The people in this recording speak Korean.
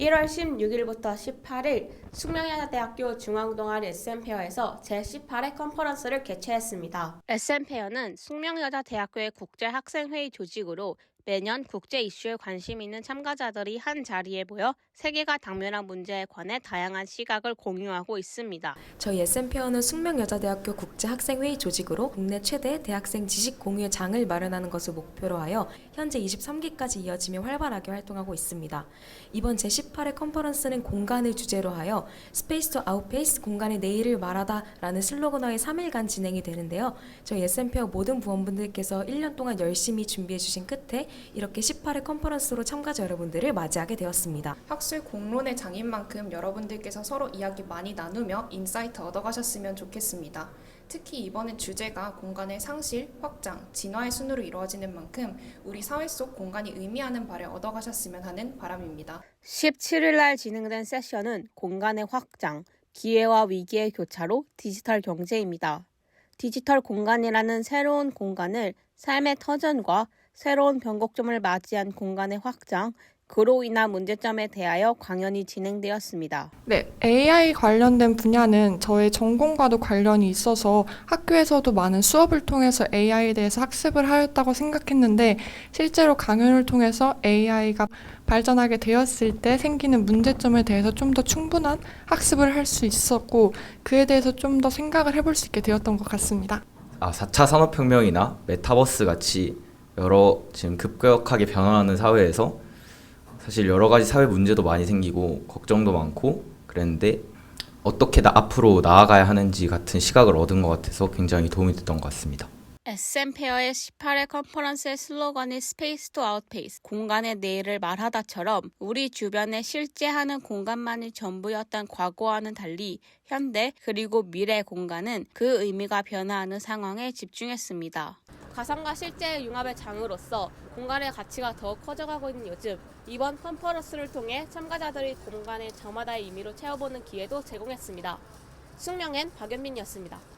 1월 16일부터 18일 숙명여자대학교 중앙동아리 SM페어에서 제18회 컨퍼런스를 개최했습니다. SM페어는 숙명여자대학교의 국제학생회의 조직으로 매년 국제 이슈에 관심 있는 참가자들이 한 자리에 모여 세계가 당면한 문제에 관해 다양한 시각을 공유하고 있습니다. 저희 SM페어는 숙명여자대학교 국제학생회의 조직으로 국내 최대 대학생 지식 공유의 장을 마련하는 것을 목표로 하여 현재 23기까지 이어지며 활발하게 활동하고 있습니다. 이번 제18회 컨퍼런스는 공간을 주제로 하여 스페이스 투 아웃페이스 공간의 내일을 말하다라는 슬로건하에 3일간 진행이 되는데요. 저희 SM페어 모든 부원분들께서 1년 동안 열심히 준비해 주신 끝에 이렇게 18회 컨퍼런스로 참가자 여러분들을 맞이하게 되었습니다. 학술 공론의 장인 만큼 여러분들께서 서로 이야기 많이 나누며 인사이트 얻어가셨으면 좋겠습니다. 특히 이번엔 주제가 공간의 상실, 확장, 진화의 순으로 이루어지는 만큼 우리 사회 속 공간이 의미하는 바를 얻어가셨으면 하는 바람입니다. 17일 날 진행된 세션은 공간의 확장, 기회와 위기의 교차로 디지털 경제입니다. 디지털 공간이라는 새로운 공간을 삶의 터전과 새로운 변곡점을 맞이한 공간의 확장, 그로 인한 문제점에 대하여 강연이 진행되었습니다. 네, AI 관련된 분야는 저의 전공과도 관련이 있어서 학교에서도 많은 수업을 통해서 AI에 대해서 학습을 하였다고 생각했는데 실제로 강연을 통해서 AI가 발전하게 되었을 때 생기는 문제점에 대해서 좀 더 충분한 학습을 할 수 있었고 그에 대해서 좀 더 생각을 해볼 수 있게 되었던 것 같습니다. 아, 4차 산업혁명이나 메타버스 같이 여러 지금 급격하게 변화하는 사회에서 사실 여러 가지 사회 문제도 많이 생기고 걱정도 많고 그랬는데 어떻게 나 앞으로 나아가야 하는지 같은 시각을 얻은 것 같아서 굉장히 도움이 됐던 것 같습니다. SM페어의 18회 컨퍼런스의 슬로건이 Space to Outpace, 공간의 내일을 말하다처럼 우리 주변에 실제 하는 공간만이 전부였던 과거와는 달리 현대 그리고 미래 공간은 그 의미가 변화하는 상황에 집중했습니다. 가상과 실제의 융합의 장으로서 공간의 가치가 더 커져가고 있는 요즘 이번 컨퍼런스를 통해 참가자들이 공간을 저마다의 의미로 채워보는 기회도 제공했습니다. 숙명엔 박연민이었습니다.